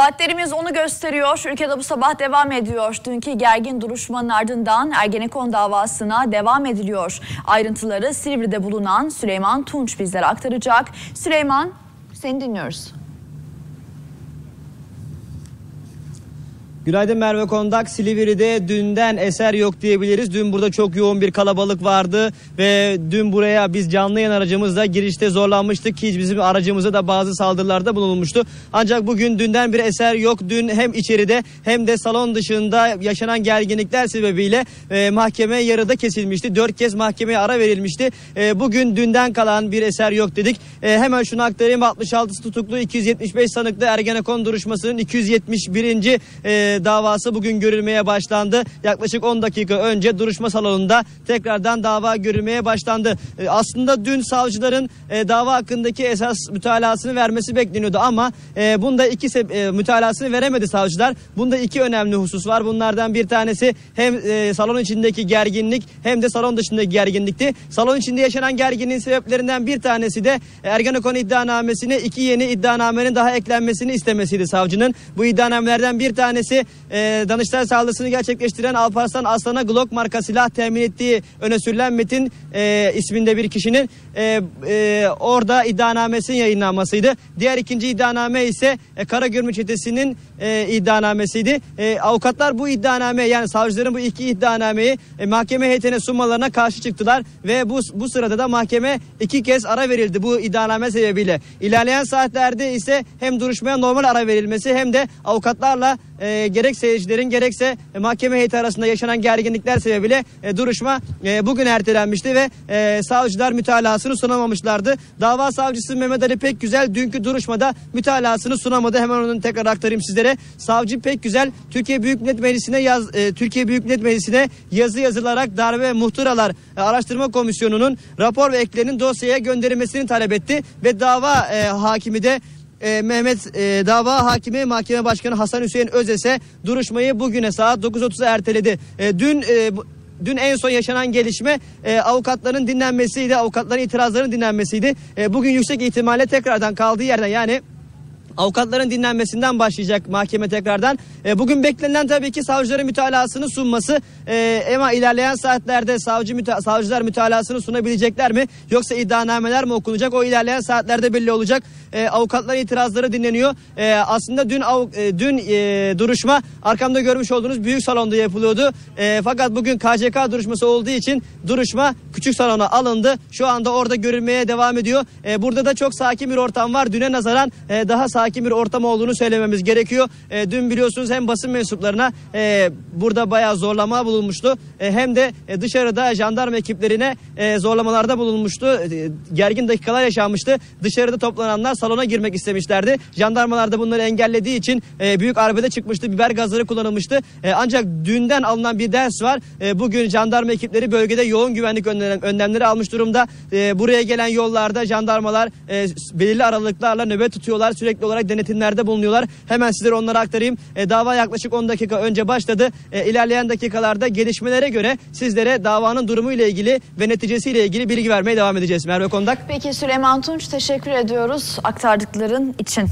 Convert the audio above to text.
Saatlerimiz onu gösteriyor. Ülkede bu sabah devam ediyor. Dünkü gergin duruşmanın ardından Ergenekon davasına devam ediliyor. Ayrıntıları Silivri'de bulunan Süleyman Tunç bizlere aktaracak. Süleyman seni dinliyoruz. Günaydın Merve Kondak. Silivri'de dünden eser yok diyebiliriz. Dün burada çok yoğun bir kalabalık vardı ve dün buraya biz canlı yayın aracımızla girişte zorlanmıştık ki bizim aracımıza da bazı saldırılarda bulunmuştu. Ancak bugün dünden bir eser yok. Dün hem içeride hem de salon dışında yaşanan gerginlikler sebebiyle e, mahkeme yarıda kesilmişti. Dört kez mahkemeye ara verilmişti. E, bugün dünden kalan bir eser yok dedik. E, hemen şunu aktarayım. 66 tutuklu 275 sanıklı Ergenekon duruşmasının 271. E, davası bugün görülmeye başlandı. Yaklaşık 10 dakika önce duruşma salonunda tekrardan dava görülmeye başlandı. E, aslında dün savcıların e, dava hakkındaki esas mütalasını vermesi bekleniyordu ama e, bunda iki mütalasını veremedi savcılar. Bunda iki önemli husus var. Bunlardan bir tanesi hem salon içindeki gerginlik hem de salon dışındaki gerginlikti. Salon içinde yaşanan gerginliğin sebeplerinden bir tanesi de Ergenekon iddianamesine iki yeni iddianamenin daha eklenmesini istemesiydi savcının. Bu iddianamelerden bir tanesi e, Danıştay saldırısını gerçekleştiren Alparslan Aslan'a Glock marka silah temin ettiği öne sürülen Metin e, isminde bir kişinin e, e, orada iddianamesinin yayınlanmasıydı. Diğer ikinci iddianame ise e, Karagümrük çetesinin e, iddianamesiydi. E, avukatlar bu iddianame yani savcıların bu iki iddianameyi e, mahkeme heyetine sunmalarına karşı çıktılar ve bu bu sırada da mahkeme iki kez ara verildi bu iddianame sebebiyle. İlerleyen saatlerde ise hem duruşmaya normal ara verilmesi hem de avukatlarla e, gerek seyircilerin gerekse e, mahkeme heyeti arasında yaşanan gerginlikler sebebiyle e, duruşma e, bugün ertelenmişti ve e, savcılar mütalasını sunamamışlardı. Dava savcısı Mehmet Ali Pekgüzel dünkü duruşmada mütalasını sunamadı. Hemen onu tekrar aktarayım sizlere. Savcı Pekgüzel Türkiye Büyük Millet Meclisi'ne yaz e, Türkiye Büyük Millet Meclisi'ne yazı yazılarak darbe muhtıralar e, araştırma komisyonunun rapor ve eklerinin dosyaya gönderilmesini talep etti ve dava e, hakimi de e, Mehmet e, dava hakimi mahkeme başkanı Hasan Hüseyin Özes'e duruşmayı bugüne saat 9.30'a erteledi. E, dün e, Dün en son yaşanan gelişme e, avukatların dinlenmesiydi, avukatların itirazlarının dinlenmesiydi. E, bugün yüksek ihtimalle tekrardan kaldığı yerden yani avukatların dinlenmesinden başlayacak mahkeme tekrardan. E, bugün beklenen tabii ki savcıların mütalasını sunması E, ama ilerleyen saatlerde savcı müta- savcılar mütalasını sunabilecekler mi yoksa iddianameler mi okunacak o ilerleyen saatlerde belli olacak. E, avukatların itirazları dinleniyor. E, aslında dün av- e, dün e, duruşma arkamda görmüş olduğunuz büyük salonda yapılıyordu. E, fakat bugün KCK duruşması olduğu için duruşma küçük salona alındı. Şu anda orada görülmeye devam ediyor. E, burada da çok sakin bir ortam var. Düne nazaran e, daha sakin bir ortam olduğunu söylememiz gerekiyor. E, dün biliyorsunuz hem basın mensuplarına e, burada bayağı zorlama bulunmuştu. E, hem de e, dışarıda jandarma ekiplerine e, zorlamalarda bulunmuştu. E, gergin dakikalar yaşanmıştı. Dışarıda toplananlar salona girmek istemişlerdi. Jandarmalar da bunları engellediği için e, büyük arbede çıkmıştı. Biber gazları kullanılmıştı. E, ancak dünden alınan bir ders var. E, bugün jandarma ekipleri bölgede yoğun güvenlik önlem- önlemleri almış durumda. E, buraya gelen yollarda jandarmalar e, belirli aralıklarla nöbet tutuyorlar. Sürekli olarak denetimlerde bulunuyorlar. Hemen sizlere onları aktarayım. E, dava yaklaşık 10 dakika önce başladı. E, ilerleyen dakikalarda gelişmelere göre sizlere davanın durumu ile ilgili ve neticesiyle ilgili bilgi vermeye devam edeceğiz. Merve Kondak. Peki Süleyman Tunç teşekkür ediyoruz aktardıkların için.